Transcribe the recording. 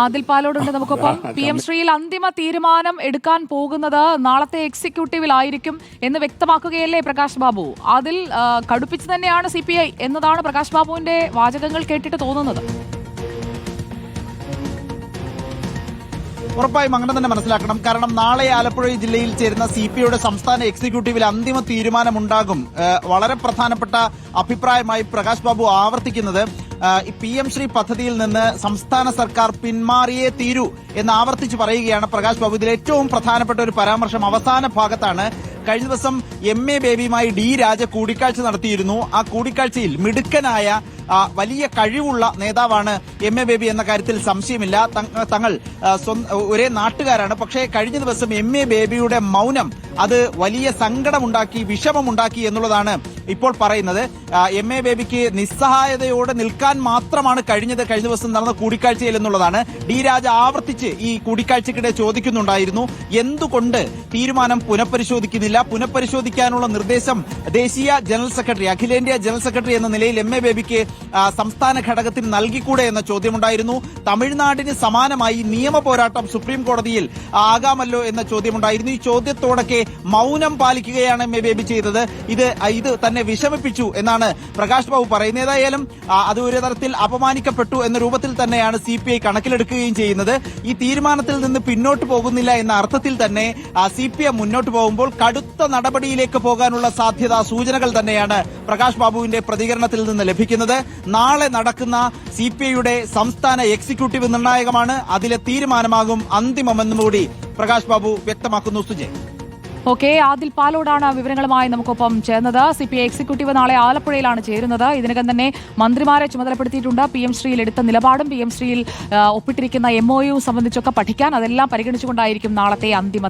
ആദിൽ പാലോടുണ്ട് നമുക്കൊപ്പം. P M ശ്രീയിൽ അന്തിമ തീരുമാനം എടുക്കാൻ പോകുന്നത് നാളത്തെ എക്സിക്യൂട്ടീവിലായിരിക്കും എന്ന് വ്യക്തമാക്കുകയല്ലേ പ്രകാശ് ബാബു? അതിൽ കടുപ്പിച്ചു തന്നെയാണ് സി പി ഐ എന്നതാണ് പ്രകാശ് ബാബുവിന്റെ വാചകങ്ങൾ കേട്ടിട്ട് തോന്നുന്നത്. ഉറപ്പായും അങ്ങനെ തന്നെ മനസ്സിലാക്കണം. കാരണം നാളെ ആലപ്പുഴ ജില്ലയിൽ ചേരുന്ന സി പി ഐയുടെ സംസ്ഥാന എക്സിക്യൂട്ടീവിൽ അന്തിമ തീരുമാനമുണ്ടാകും. വളരെ പ്രധാനപ്പെട്ട അഭിപ്രായമായി പ്രകാശ് ബാബു ആവർത്തിക്കുന്നത്. പി എം ശ്രീ പദ്ധതിയിൽ നിന്ന് സംസ്ഥാന സർക്കാർ പിന്മാറിയേ തീരൂ എന്ന് ആവർത്തിച്ച് പറയുകയാണ് പ്രകാശ് ബാബു. ഇതിൽ ഏറ്റവും പ്രധാനപ്പെട്ട ഒരു പരാമർശം അവസാന ഭാഗത്താണ് കഴിഞ്ഞ ദിവസം എം എ ബേബിയുമായി ഡി രാജ കൂടിക്കാഴ്ച നടത്തിയിരുന്നു. ആ കൂടിക്കാഴ്ചയിൽ മിടുക്കനായ വലിയ കഴിവുള്ള നേതാവാണ് എം എ ബേബി എന്ന കാര്യത്തിൽ സംശയമില്ല. തങ്ങ- തങ്ങൾ ഒരേ നാട്ടുകാരാണ്. പക്ഷേ കഴിഞ്ഞ ദിവസം എം എ ബേബിയുടെ മൗനം അത് വലിയ സങ്കടമുണ്ടാക്കി വിഷമമുണ്ടാക്കി എന്നുള്ളതാണ് ഇപ്പോൾ പറയുന്നത്. എം എ ബേബിക്ക് നിസ്സഹായതയോടെ നിൽക്കാൻ മാത്രമാണ് കഴിഞ്ഞത് കഴിഞ്ഞ ദിവസം നടന്ന കൂടിക്കാഴ്ചയിൽ എന്നുള്ളതാണ്. ഡി രാജ ആവർത്തിച്ച് ഈ കൂടിക്കാഴ്ചക്കിടെ ചോദിക്കുന്നുണ്ടായിരുന്നു. എന്തുകൊണ്ട് തീരുമാനം പുനഃപരിശോധിക്കുന്നില്ല പുനഃപരിശോധിക്കാനുള്ള നിർദ്ദേശം ദേശീയ ജനറൽ സെക്രട്ടറി അഖിലേന്ത്യാ ജനറൽ സെക്രട്ടറി എന്ന നിലയിൽ എം എ ബേബിക്ക് സംസ്ഥാന ഘടകത്തിന് നൽകിക്കൂടെ എന്ന ചോദ്യമുണ്ടായിരുന്നു. തമിഴ്നാടിന് സമാനമായി നിയമ പോരാട്ടം സുപ്രീം കോടതിയിൽ ആകാമല്ലോ എന്ന ചോദ്യമുണ്ടായിരുന്നു. ഈ ചോദ്യത്തോടൊക്കെ മൗനം പാലിക്കുകയാണ് എം എ ബേബി ചെയ്തത്. ഇത് ഇത് തന്നെ വിഷമിപ്പിച്ചു എന്നാണ് പ്രകാശ് ബാബു പറയുന്നത്. ഏതായാലും അത് ഒരു തരത്തിൽ അപമാനിക്കപ്പെട്ടു എന്ന രൂപത്തിൽ തന്നെയാണ് സി പി ഐ കണക്കിലെടുക്കുകയും ചെയ്യുന്നത്. ഈ തീരുമാനത്തിൽ നിന്ന് പിന്നോട്ട് പോകുന്നില്ല എന്ന അർത്ഥത്തിൽ തന്നെ സി പി എം മുന്നോട്ട് പോകുമ്പോൾ കടുത്ത നടപടിയിലേക്ക് പോകാനുള്ള സാധ്യത സൂചനകൾ തന്നെയാണ് പ്രകാശ് ബാബുവിന്റെ പ്രതികരണത്തിൽ നിന്ന് ലഭിക്കുന്നത്. നാളെ നടക്കുന്ന സി പി ഐയുടെ സംസ്ഥാന എക്സിക്യൂട്ടീവ് നിർണായകമാണ്. അതിലെ തീരുമാനമാകും അന്തിമമെന്നും കൂടി പ്രകാശ് ബാബു വ്യക്തമാക്കുന്നു. സുജയ്. ഓക്കെ ആദിൽ പാലോടാണ് വിവരങ്ങളുമായി നമുക്കൊപ്പം ചേർന്നത്. സി പി ഐ എക്സിക്യൂട്ടീവ് നാളെ ആലപ്പുഴയിലാണ് ചേരുന്നത്. ഇതിനകം തന്നെ മന്ത്രിമാരെ ചുമതലപ്പെടുത്തിയിട്ടുണ്ട്. പി എം ശ്രീയിൽ എടുത്ത നിലപാടും പി എം ശ്രീയിൽ ഒപ്പിട്ടിരിക്കുന്ന എം ഒ യു സംബന്ധിച്ചൊക്കെ പഠിക്കാൻ അതെല്ലാം പരിഗണിച്ചുകൊണ്ടായിരിക്കും നാളത്തെ അന്തിമ